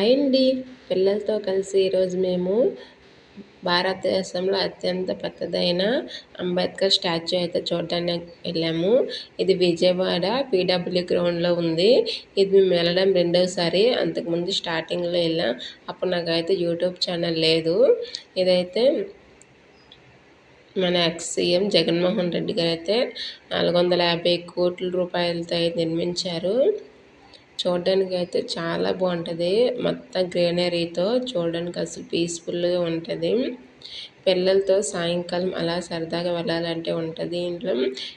Hi అండి. పిల్లలతో కలిసి ఈరోజు మేము భారతదేశంలో అత్యంత పెద్దదైన అంబేద్కర్ స్టాచ్యూ అయితే చూడడానికి వెళ్ళాము. ఇది విజయవాడ పీడబ్ల్యూ గ్రౌండ్లో ఉంది. ఇది మేము వెళ్ళడం రెండవసారి అంతకుముందు స్టార్టింగ్లో వెళ్ళాం అప్పుడు నాకైతే యూట్యూబ్ ఛానల్ లేదు. ఇదైతే మన ఎక్స్ సీఎం జగన్మోహన్ రెడ్డి గారు అయితే నాలుగు వందల యాభై కోట్ల రూపాయలతో నిర్మించారు. చూడడానికి అయితే చాలా బాగుంటుంది. మొత్తం గ్రీనరీతో చూడడానికి అసలు పీస్ఫుల్గా ఉంటుంది. పిల్లలతో సాయంకాలం అలా సరదాగా వెళ్ళాలంటే ఉంటుంది. ఇంట్లో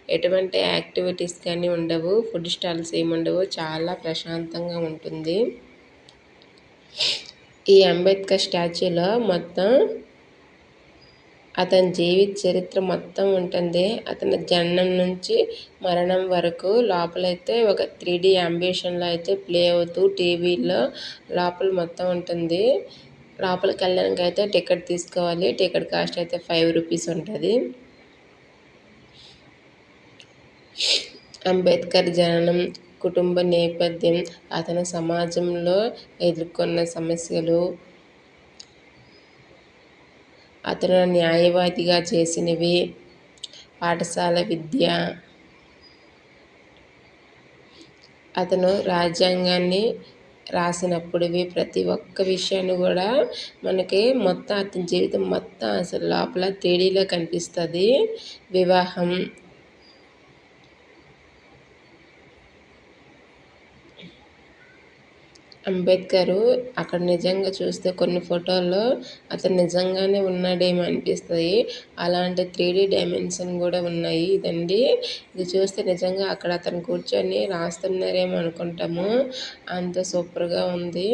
ఎటువంటి యాక్టివిటీస్ కానీ ఉండవు. ఫుడ్ స్టాల్స్ ఏమి ఉండవు చాలా ప్రశాంతంగా ఉంటుంది. ఈ అంబేద్కర్ స్టాచ్యూలో మొత్తం అతని జీవిత చరిత్ర మొత్తం ఉంటుంది. అతని జననం నుంచి మరణం వరకు లోపలైతే ఒక త్రీ డీ అంబిషన్లో అయితే ప్లే అవుతూ టీవీలో లోపల మొత్తం ఉంటుంది. లోపలికి వెళ్ళడానికి అయితే టికెట్ తీసుకోవాలి. టికెట్ కాస్ట్ అయితే ఫైవ్ రూపీస్ ఉంటుంది. అంబేద్కర్ జననం కుటుంబ నేపథ్యం అతని సమాజంలో ఎదుర్కొన్న సమస్యలు అతను న్యాయవాదిగా చేసినవి పాఠశాల విద్య. అతను రాజ్యాంగాన్ని రాసినప్పుడువి ప్రతి ఒక్క విషయాన్ని కూడా మనకి మొత్తం అతని జీవితం మొత్తం అసలు లోపల తేడీలో కనిపిస్తుంది. వివాహం అంబేద్కర్ అక్కడ నిజంగా చూస్తే కొన్ని ఫోటోల్లో అతను నిజంగానే ఉన్నాడేమో అనిపిస్తుంది. అలాంటి త్రీ డీ డైమెన్షన్ కూడా ఉన్నాయి ఇదండి. ఇది చూస్తే నిజంగా అక్కడ అతను కూర్చొని రాస్తున్నారేమో అనుకుంటాము. అంత సూపర్గా ఉంది.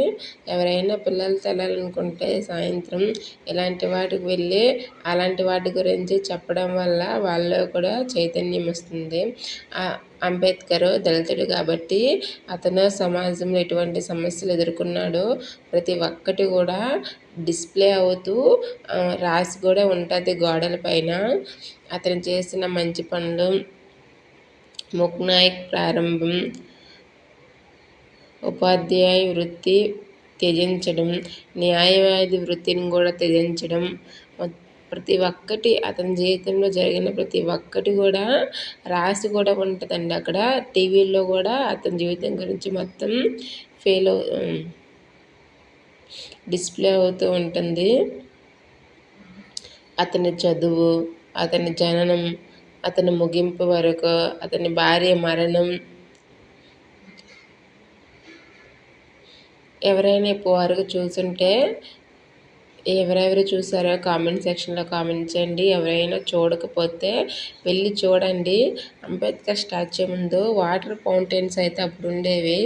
ఎవరైనా పిల్లలు తెలాలనుకుంటే సాయంత్రం ఇలాంటి వాటికి వెళ్ళి అలాంటి వాటి గురించి చెప్పడం వల్ల వాళ్ళు కూడా చైతన్యం వస్తుంది. అంబేద్కర్ దళితుడు కాబట్టి అతను సమాజంలో ఎటువంటి సమస్యలు ఎదుర్కొన్నాడో ప్రతి ఒక్కటి కూడా డిస్ప్లే అవుతూ రాసి కూడా ఉంటుంది గోడల పైన. అతను చేసిన మంచి పనులు ముక్నాయక్ ప్రారంభం ఉపాధ్యాయ వృత్తి త్యజించడం న్యాయవాది వృత్తిని కూడా త్యజించడం ప్రతి ఒక్కటి అతని జీవితంలో జరిగిన ప్రతి ఒక్కటి కూడా రాసి కూడా ఉంటుందండి అక్కడ. టీవీల్లో కూడా అతని జీవితం గురించి మొత్తం ఫెయిల్ డిస్ప్లే అవుతూ ఉంటుంది. అతని చదువు అతని జననం అతని ముగింపు వరకు అతని భార్య మరణం. ఎవరైనా ఇప్పుడు వరకు చూసుంటే ఎవరెవరు చూసారో కామెంట్ సెక్షన్లో కామెంట్ చేయండి. ఎవరైనా చూడకపోతే వెళ్ళి చూడండి. అంబేద్కర్ స్టాచ్యూ ముందు వాటర్ ఫౌంటైన్స్ అయితే అప్పుడు ఉండేవి.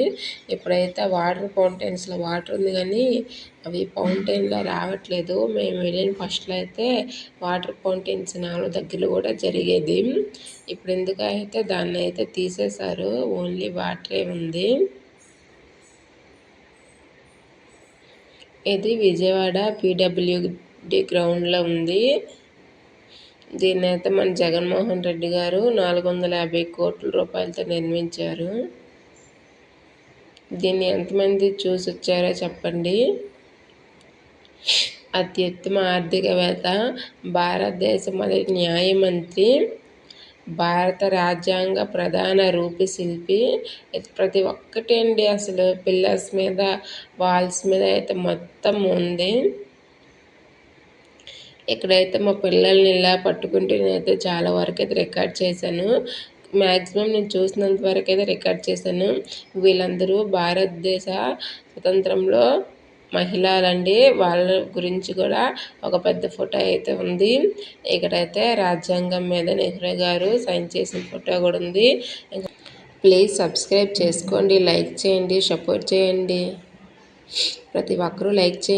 ఇప్పుడైతే వాటర్ ఫౌంటైన్స్లో వాటర్ ఉంది కానీ అవి ఫౌంటైన్లో రావట్లేదు. మేము వెళ్ళిన ఫస్ట్లో అయితే వాటర్ ఫౌంటైన్స్ నాలుగు దగ్గర కూడా జరిగేది. ఇప్పుడు ఎందుకైతే దాన్ని అయితే తీసేశారు ఓన్లీ వాటరే ఉంది. ఇది విజయవాడ పీడబ్ల్యూడి గ్రౌండ్లో ఉంది. దీన్ని అయితే మన జగన్మోహన్ రెడ్డి గారు నాలుగు వందల యాభై కోట్ల రూపాయలతో నిర్మించారు. దీన్ని ఎంతమంది చూసి వచ్చారో చెప్పండి. అత్యుత్తమ ఆర్థికవేత్త భారతదేశ మొదటి న్యాయమంత్రి భారత రాజ్యాంగ ప్రధాన రూపశిల్పి ప్రతి ఒక్కటి అండి అసలు పిల్లర్స్ మీద వాల్స్ మీద అయితే మొత్తం ఉంది. ఇక్కడైతే మా పిల్లల్ని ఇలా పట్టుకుంటే నేనైతే చాలా వరకు అయితే రికార్డ్ చేశాను. మ్యాక్సిమం నేను చూసినంత వరకు అయితే రికార్డ్ చేశాను. వీళ్ళందరూ భారతదేశ స్వతంత్రంలో మహిళలండి వాళ్ళ గురించి కూడా ఒక పెద్ద ఫోటో అయితే ఉంది. ఇక్కడైతే రాజ్యాంగం మీద నెహ్రూ గారు సైన్ చేసిన ఫోటో కూడా ఉంది. ప్లీజ్ సబ్స్క్రైబ్ చేసుకోండి లైక్ చేయండి సపోర్ట్ చేయండి. ప్రతి ఒక్కరూ లైక్ చేయండి.